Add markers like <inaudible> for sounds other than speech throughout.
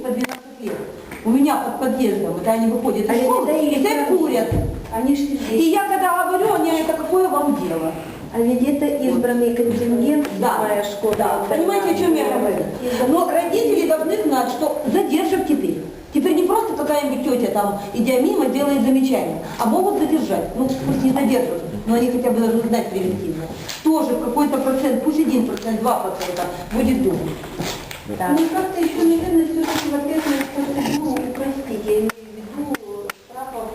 по 12 лет. У меня под подъездом, это они выходят из А школы, и все курят. Они же И здесь. я когда говорю, они, это какое вам дело? А ведь это избранный контингент, Да, моя школа. да. Понимаете, о чем я говорю? Но родители должны знать, что задержат теперь. Теперь не просто какая-нибудь тетя там, идя мимо, делает замечание, а могут задержать. Ну, пусть не задержат, но они хотя бы должны знать превентивно. Тоже в какой-то процент, пусть один процент, два процента будет думать. Да. Ну, как-то еще, наверное, все-таки в ответственность процедуру упростить. Я имею в виду штрафов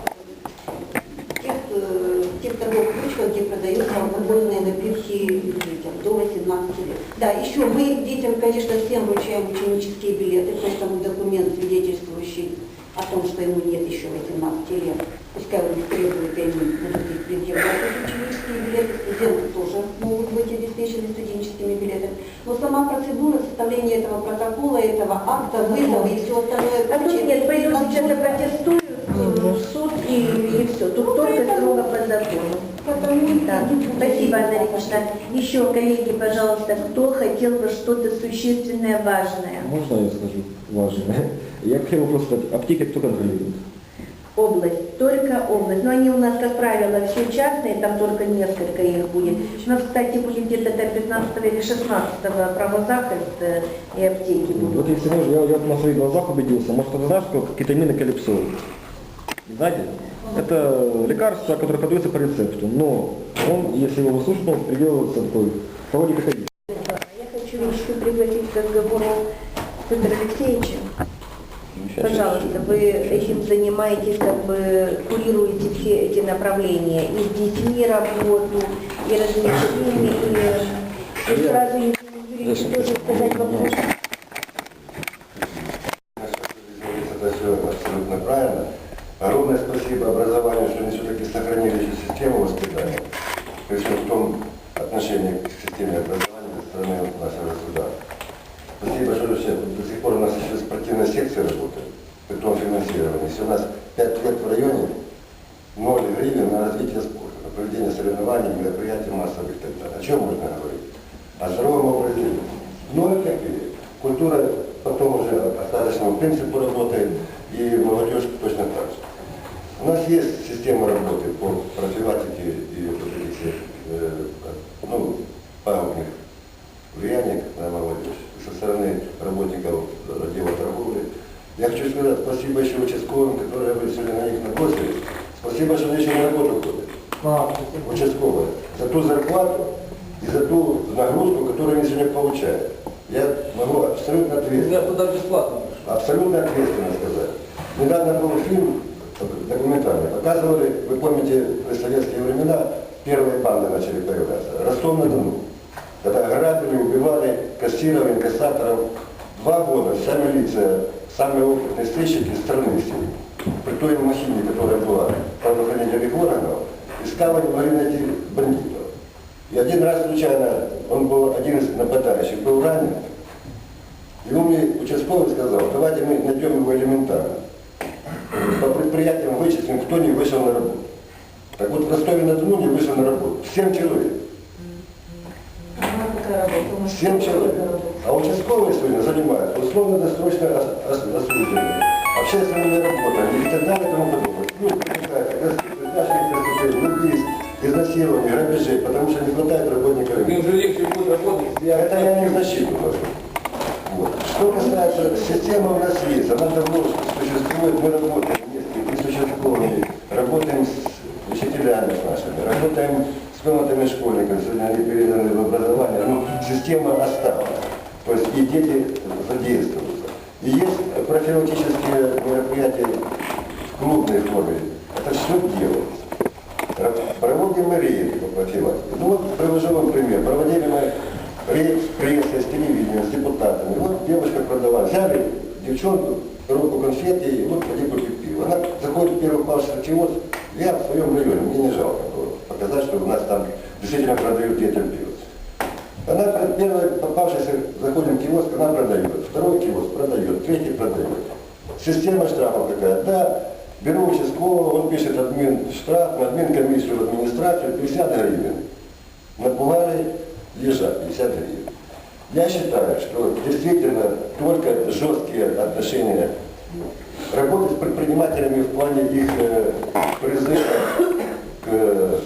тех, э, тех торговых точках, где продаются алкогольные напитки детям до 18 лет. Да, еще мы детям, конечно, всем вручаем ученические билеты, поэтому документ, свидетельствующий о том, что ему нет еще 18 лет. Пускай он требует, и они будут предъявлять, ученические билеты. Студенты сама процедура составления этого протокола, этого акта, вызова и все остальное. А тут нет, пойдут сейчас протестуют в суд и, и все. Тут только строго по закону. Потому Да. Спасибо, Анна Ильинична. Еще, коллеги, пожалуйста, кто хотел бы что-то существенное, важное? Можно я скажу важное? <laughs> Я хотел вопрос. Аптеки кто контролирует? Область, только область. Но они у нас, как правило, все частные, там только несколько их будет. У нас, кстати, будет где-то до 15 или 16 правозахист э, и аптеки будут. Вот если можно, я, я на своих глазах убедился. Может, кто-то знает, что кетамин калипсол? Знаете? Это лекарство, которое подается по рецепту, но он, если его выслушать, он прививается такой, проводит кокаин. Я хочу еще пригласить к разговору Петра Алексеевича. Пожалуйста, вы этим занимаетесь, как бы курируете все эти направления, и с детьми работу, и размещение, и, и сразу Юрьевич тоже сказать вопрос. Абсолютно правильно. Огромное спасибо образованию, что они все-таки сохранили эту систему воспитания. Причем в том отношении к системе образования со стороны нашего государства. Спасибо, что до сих пор у нас еще спортивная секция работает, финансировании. Если у нас 5 лет в районе, 0 гривен на развитие спорта, на проведение соревнований, мероприятий массовых и так далее. О чем можно говорить? О здоровом образе жизни. Ноль копеек. Культура потом уже остаточному принципу работает, и молодежь точно так же. У нас есть система работы по профилактике и вот этих всех, э, ну, пагубных влияний на молодежь со стороны работников отдела торговли. Я хочу сказать спасибо еще участковым, которые вы сегодня на них набросили. Еще на работу ходят. Участковые. За ту зарплату и за ту нагрузку, которую они сегодня получают. Я могу абсолютно ответственно. Я туда бесплатно. Абсолютно ответственно сказать. Недавно был фильм документальный. Показывали, вы помните, при советские времена первые банды начали появляться. Ростов-на-Дону. Когда грабили, убивали кассиров, инкассаторов. Два года вся милиция, самые опытные сыщики страны все, при той махине, которая была правоохранительных органов, искала, могли найти бандитов. И один раз случайно, он был один из нападающих, был ранен, и он мне участковый сказал, давайте мы найдем его элементарно. По предприятиям вычислим, кто не вышел на работу. Так вот в Ростове-на-Дону не вышел на работу. Семь человек. Семь человек. А участковые сегодня занимаются условно-досрочно ос- ос- осужденными, общественными работами и так далее и тому подобное. Ну, гражданских преступлений, убийств, изнасилований, грабежей, потому что не хватает работников. Им же легче будет работать. Это я не защиту. Вот. Что касается системы у нас есть, она давно существует, мы работаем вместе и с участковыми, работаем с учителями нашими, работаем с комнатами школьников, сегодня они переданы в образование, но система осталась. То есть и дети задействуются. И есть профилактические мероприятия клубной форме. Это все делается. Проводим мы рейды по. Ну вот привожу вам пример. Проводили мы рейд с прессой, с телевидением, с депутатами. Вот девушка продала. Взяли девчонку, коробку конфет и вот поди купи пиво. Она заходит в первый павший киоск. Я в своем районе, мне не жалко было показать, что у нас там действительно продают детям пиво. Она первая попавшаяся, заходим в киоск, она продает. Второй киоск продает, третий продает. Система штрафов какая? Да, беру участкового, он пишет админ штраф, админ комиссию администрацию 50 гривен. Напугали, лежат 50 гривен. Я считаю, что действительно только жесткие отношения работать с предпринимателями в плане их э, призыва к э,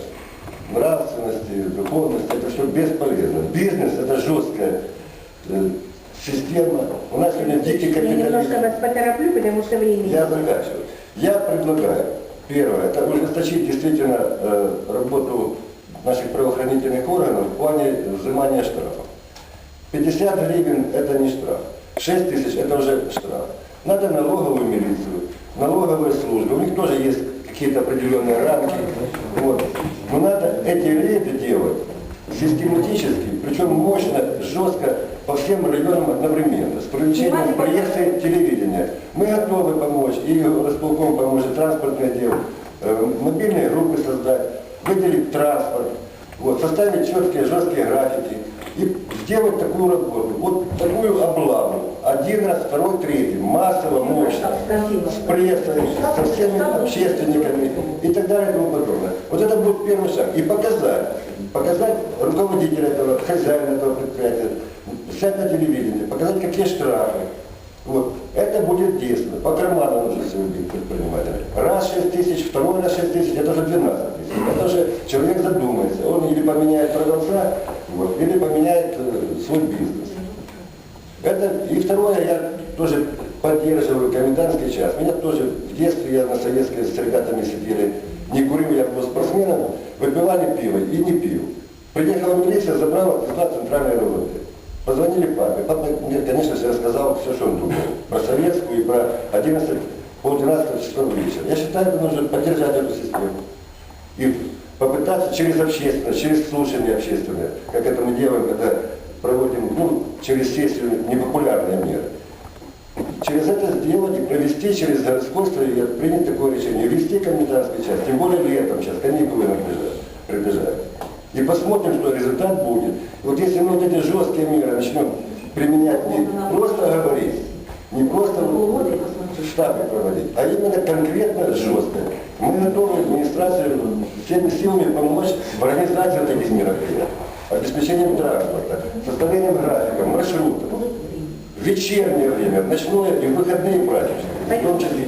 нравственности, духовности, это все бесполезно. Бизнес – это жесткая э, система. У нас сегодня дикий Я немножко капитализм. вас потороплю, потому что времени. Я заканчиваю. Я предлагаю, первое, это ужесточить действительно э, работу наших правоохранительных органов в плане взимания штрафов. 50 гривен – это не штраф. 6 тысяч – это уже штраф. Надо налоговую милицию, налоговые службы. У них тоже есть какие-то определенные рамки. Вот. Но надо эти рейды делать систематически, причем мощно, жестко по всем районам одновременно, с привлечением прессы, телевидения. Мы готовы помочь, и располком поможет, транспортный отдел, э, мобильные группы создать, выделить транспорт, вот, составить четкие, жесткие графики и сделать такую работу, вот такую облаву. Один раз, второй, третий, массово, мощно, с прессой, со всеми общественниками и так далее и тому подобное. Вот это будет первый шаг. И показать, показать руководителя этого, хозяина этого предприятия, взять на телевидении, показать, какие штрафы. Вот. Это будет действовать. По карману нужно убить предпринимателя. Раз 6 тысяч, второй раз 6 тысяч, это уже 12 тысяч. Это уже человек задумается. Он или поменяет продавца, вот, или поменяет э, свой бизнес. Это, и второе, я тоже поддерживаю комендантский час. Меня тоже в детстве, я на советской с ребятами сидели, не курил, я был спортсменом, выпивали пиво и не пил. Приехала милиция, забрала, в центральное РУВД. Позвонили папе. Папа мне, конечно же, рассказал все, что он думал. Про советскую и про 11, пол 12 часов вечера. Я считаю, что нужно поддержать эту систему. И попытаться через общественность, через слушание общественное, как это мы делаем, когда проводим, ну, через сессию непопулярные меры. Через это сделать и провести через городской совет, принять такое решение, ввести комендантский час, тем более летом сейчас, каникулы приближают. И посмотрим, что результат будет. Вот если мы вот эти жесткие меры начнем применять, не просто говорить, не просто в штабе проводить, а именно конкретно жестко. Мы готовы администрации всеми силами помочь в организации таких мероприятий, обеспечением транспорта, составлением графика, маршрутов, вечернее время, ночное и выходные праздничные, в том числе